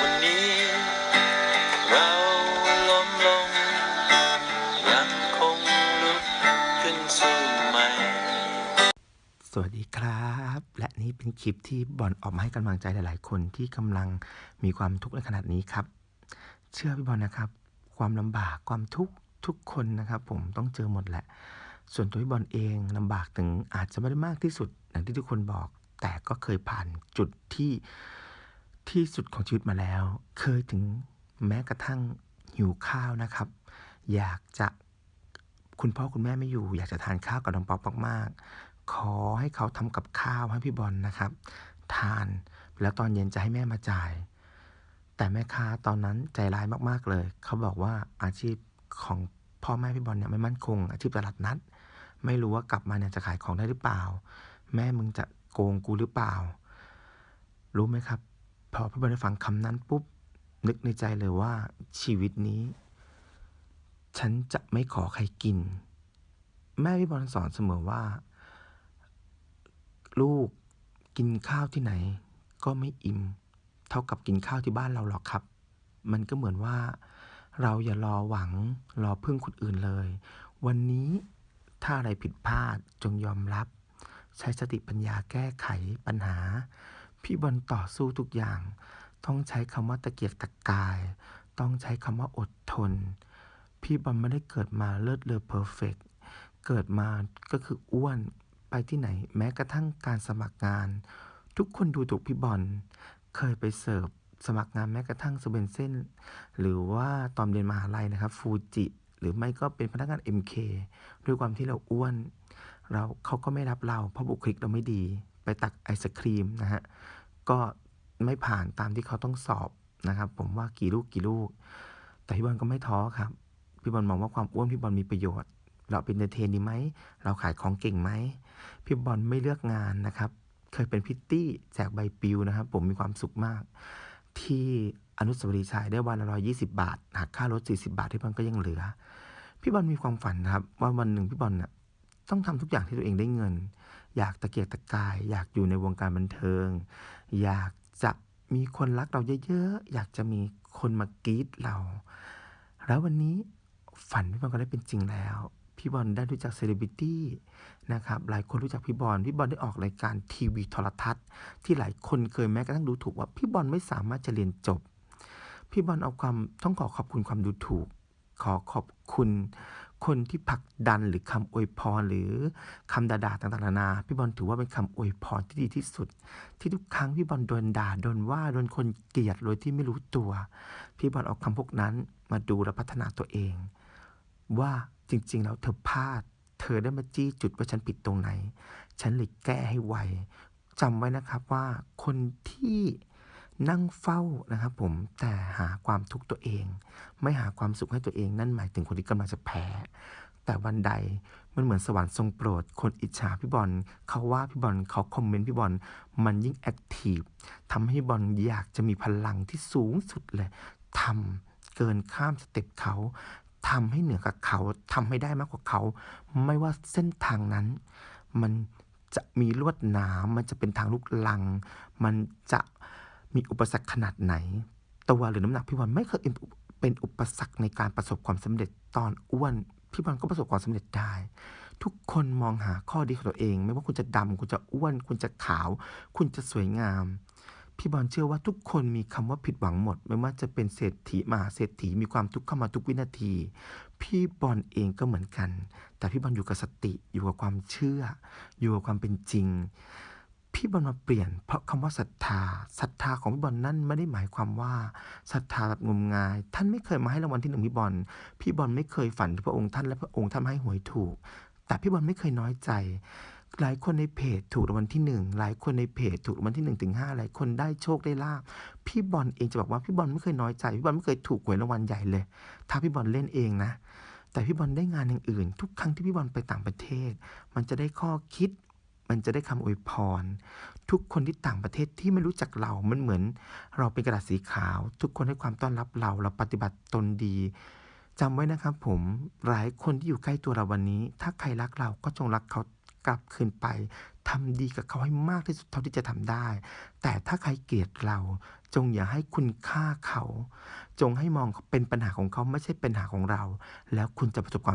วันนี้เราล้มลง ยังคงลุกขึ้นสู้ใหม่ สวัสดีครับ และนี่เป็นคลิปที่บอลออกมาให้กำลังใจหลาย ๆ คนที่กำลังมีความทุกข์ในขนาดนี้ครับ เชื่อพี่บอลนะครับ ความลำบากความทุกข์ทุกคนนะครับ ผมต้องเจอหมดแหละ ส่วนตัวพี่บอลเองลำบากถึงอาจจะไม่ได้มากที่สุดอย่างที่ทุกคนบอก แต่ก็เคยผ่านจุดที่ ที่สุดของชีวิตมาแล้ว เคยถึงแม้กระทั่งหิวข้าวนะครับ อยากจะคุณพ่อคุณแม่ไม่อยู่ อยากจะทานข้าวกับน้องป๊อปมากๆ ขอให้เขาทำกับข้าวให้พี่บอลนะครับ ทานแล้วตอนเย็นจะให้แม่มาจ่าย แต่แม่ค้าตอนนั้นใจร้ายมากๆเลย เขาบอกว่าอาชีพของพ่อแม่พี่บอลเนี่ยไม่มั่นคง อาชีพตลาดนัด ไม่รู้ว่ากลับมาเนี่ยจะขายของได้หรือเปล่า แม่มึงจะโกงกูหรือเปล่า รู้ไหมครับ พอพี่บอลได้ฟังคำนั้นปุ๊บ นึกในใจเลยว่าชีวิตนี้ ฉันจะไม่ขอใครกิน แม่พี่บอลสอนเสมอว่า ลูกกินข้าวที่ไหน ก็ไม่อิ่ม เท่ากับกินข้าวที่บ้านเราหรอกครับ มันก็เหมือนว่า เราอย่ารอหวังรอพึ่งคนอื่นเลย วันนี้ถ้าอะไรผิดพลาดจงยอมรับ ใช้สติปัญญาแก้ไขปัญหา พี่บอลต่อสู้ทุกอย่าง ต้องใช้คำว่าตะเกียกตะกาย ต้องใช้คำว่าอดทน พี่บอลไม่ได้เกิดมาเลิศเลอเพอร์เฟกเกิดมาก็คืออ้วนไปที่ไหน แม้กระทั่งการสมัครงาน ทุกคนดูถูกพี่บอลเคยไปเสิร์ฟสมัครงานแม้กระทั่งสเบนเซนหรือว่าตอนเรียนมหาลัยนะครับฟูจิหรือไม่ก็เป็นพนักงาน MK ด้วยความที่เราอ้วน เราเขาก็ไม่รับเราเพราะบุคลิกเราไม่ดี ไปตักไอศครีมนะฮะก็ไม่ผ่านตามที่เขาต้องสอบนะครับ ผมว่ากี่ลูกกี่ลูก แต่พี่บอลก็ไม่ท้อครับ พี่บอลมองว่าความอ้วนพี่บอลมีประโยชน์ เราเป็นเดนเทนดีไหม เราขายของเก่งไหม พี่บอลไม่เลือกงานนะครับ เคยเป็นพิตตี้แจกใบปลิวนะครับ ผมมีความสุขมาก ที่อนุสาวรีย์ชัยได้วันละร้อยี่สิบาทหักค่ารถสี่สิบาทที่บอลก็ยังเหลือ พี่บอลมีความฝันนะครับ ว่าวันหนึ่งพี่บอลน่ะต้องทำทุกอย่างที่ตัวเองได้เงิน อยากตะเกียกตะกาย อยากอยู่ในวงการบันเทิง อยากจะมีคนรักเราเยอะๆ อยากจะมีคนมากรีดเรา แล้ววันนี้ฝันพี่บอลก็ได้เป็นจริงแล้ว พี่บอลได้รู้จักเซเลบริตี้นะครับ หลายคนรู้จักพี่บอล พี่บอลได้ออกรายการทีวีโทรทัศน์ ที่หลายคนเคยแม้กระทั่งดูถูกว่าพี่บอลไม่สามารถจะเรียนจบ พี่บอลเอาความต้องขอขอบคุณความดูถูก ขอขอบคุณ คนที่ผลักดันหรือคำอวยพรหรือคำด่าๆต่างๆนานาพี่บอลถือว่าเป็นคำอวยพรที่ดีที่สุด ที่ทุกครั้งพี่บอลโดนด่าโดนว่าโดนคนเกลียดโดยที่ไม่รู้ตัว พี่บอลเอาคำพวกนั้นมาดูและพัฒนาตัวเอง ว่าจริงๆแล้วเธอพลาด เธอได้มาจี้จุดว่าฉันผิดตรงไหน ฉันเลยแก้ให้ไวจำไว้นะครับว่าคนที่ นั่งเฝ้านะครับผมแต่หาความทุกข์ตัวเอง ไม่หาความสุขให้ตัวเองนั่นหมายถึงคนที่กำลังจะแพ้ แต่วันใดมันเหมือนสวรรค์ทรงโปรด คนอิจฉาพี่บอลเขาว่าพี่บอลเขาคอมเมนต์พี่บอลมันยิ่งแอคทีฟทำให้บอลอยากจะมีพลังที่สูงสุดเลยทำเกินข้ามสเต็ปเขาทำให้เหนือกับเขาทำให้ได้มากกว่าเขา ไม่ว่าเส้นทางนั้น มันจะมีลวดหนามมันจะเป็นทางลูกลัง มันจะ มีอุปสรรคขนาดไหน ตัวหรือน้ำหนักพี่บอลไม่เคยเป็นอุปสรรคในการประสบความสำเร็จตอนอ้วนพี่บอลก็ประสบความสำเร็จได้ ทุกคนมองหาข้อดีของตัวเอง ไม่ว่าคุณจะดำคุณจะอ้วน คุณจะขาว คุณจะสวยงาม พี่บอลเชื่อว่าทุกคนมีคำว่าผิดหวังหมด ไม่ว่าจะเป็นเศรษฐีมหาเศรษฐีมีความทุกข์เข้ามาทุกวินาที พี่บอลเองก็เหมือนกัน แต่พี่บอลอยู่กับสติอยู่กับความเชื่อ อยู่กับความเป็นจริง พี่บอลมาเปลี่ยน เพราะคำว่าศรัทธาศรัทธาของพี่บอลนั่นไม่ได้หมายความว่าศรัทธาแบบงมงาย ท่านไม่เคยมาให้รางวัลที่หนึ่งพี่บอลพี่บอลไม่เคยฝันพระองค์ท่านและพระองค์ท่านให้หวยถูก แต่พี่บอลไม่เคยน้อยใจหลายคนในเพจถูกรางวัลที่หนึ่งหลายคนในเพจถูกรางวัลที่หนึ่งถึงห้าหลายคนได้โชคได้ลาบพี่บอลเองจะบอกว่าพี่บอลไม่เคยน้อยใจ พี่บอลไม่เคยถูกหวยรางวัลใหญ่เลย ถ้าพี่บอลเล่นเองนะ แต่พี่บอลได้งานอย่างอื่น ทุกครั้งที่พี่บอลไปต่างประเทศ มันจะได้ข้อคิด มันจะได้คำอวยพร ทุกคนที่ต่างประเทศที่ไม่รู้จักเรา มันเหมือน เราเป็นกระดาษสีขาว ทุกคนให้ความต้อนรับเรา เราปฏิบัติตนดีจำไว้นะครับผมหลายคนที่อยู่ใกล้ตัวเราวันนี้ ถ้าใครรักเราก็จงรักเขากลับคืนไปทำดีกับเขาให้มากที่สุดเท่าที่จะทำได้ แต่ถ้าใครเกลียดเรา จงอย่าให้คุณค่าเขา จงให้มองเป็นปัญหาของเขาไม่ใช่ปัญหาของเรา แล้วคุณจะประสบความ